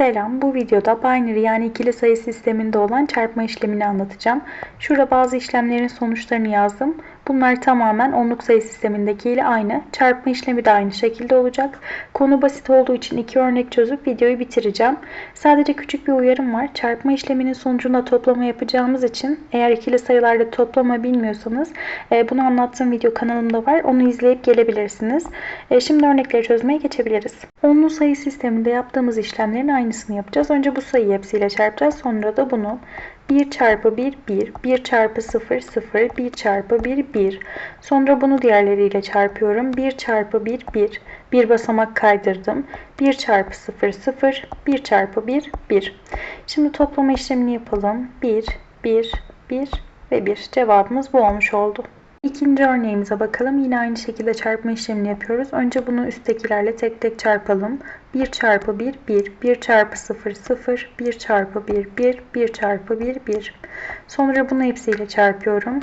Selam, bu videoda binary yani ikili sayı sisteminde olan çarpma işlemini anlatacağım. Şurada bazı işlemlerin sonuçlarını yazdım. Bunlar tamamen onluk sayı sistemindeki ile aynı. Çarpma işlemi de aynı şekilde olacak. Konu basit olduğu için iki örnek çözüp videoyu bitireceğim. Sadece küçük bir uyarım var. Çarpma işleminin sonucunda toplama yapacağımız için eğer ikili sayılarda toplama bilmiyorsanız e, bunu anlattığım video kanalımda var. Onu izleyip gelebilirsiniz. E, Şimdi örnekleri çözmeye geçebiliriz. Onlu sayı sisteminde yaptığımız işlemlerin aynısını yapacağız. Önce bu sayıyı hepsiyle çarpacağız. Sonra da bunu 1 çarpı 1 1, 1 çarpı 0 0, 1 çarpı 1 1. Sonra bunu diğerleriyle çarpıyorum. 1 çarpı 1 1, 1 basamak kaydırdım. 1 çarpı 0 0, 1 çarpı 1 1. Şimdi toplama işlemini yapalım. 1 1 1 ve 1. Cevabımız bu olmuş oldu. İkinci örneğimize bakalım. Yine aynı şekilde çarpma işlemini yapıyoruz. Önce bunu üsttekilerle tek tek çarpalım. 1 çarpı 1 1, 1 çarpı 0 0, 1 çarpı 1 1, 1 çarpı 1 1. Sonra bunu hepsiyle çarpıyorum.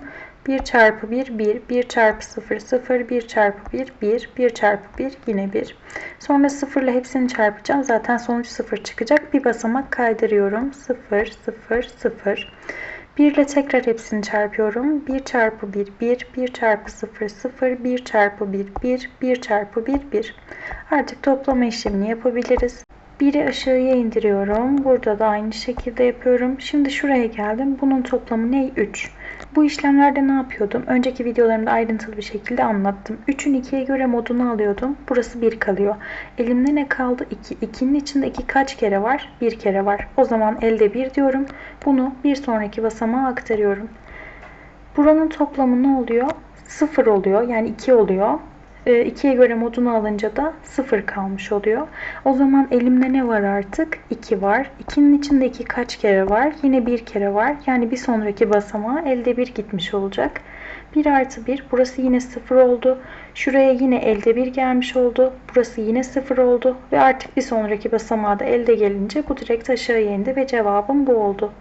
1 çarpı 1 1, 1 çarpı 0 0, 1 çarpı 1 1, 1 çarpı 1 yine 1. Sonra 0 ile hepsini çarpacağım. Zaten sonuç 0 çıkacak. Bir basamak kaydırıyorum. 0 0 0. 1 ile tekrar hepsini çarpıyorum. 1 çarpı 1 1, 1 çarpı 0 0, 1 çarpı 1 1, 1 çarpı 1 1. Artık toplama işlemini yapabiliriz. 1'i aşağıya indiriyorum. Burada da aynı şekilde yapıyorum. Şimdi şuraya geldim. Bunun toplamı ne? 3. Bu işlemlerde ne yapıyordum? Önceki videolarımda ayrıntılı bir şekilde anlattım. 3'ün 2'ye göre modunu alıyordum. Burası 1 kalıyor. Elimde ne kaldı? 2. 2'nin içinde 2 kaç kere var? 1 kere var. O zaman elde 1 diyorum. Bunu bir sonraki basamağa aktarıyorum. Buranın toplamı ne oluyor? 0 oluyor. Yani 2 oluyor. 2'ye göre modunu alınca da 0 kalmış oluyor. O zaman elimde ne var artık? 2 var. 2'nin içinde 2 kaç kere var? Yine 1 kere var. Yani bir sonraki basamağa elde 1 gitmiş olacak. 1 artı 1. Burası yine 0 oldu. Şuraya yine elde 1 gelmiş oldu. Burası yine 0 oldu. Ve artık bir sonraki basamağa da elde gelince bu direkt aşağıya indi ve cevabım bu oldu.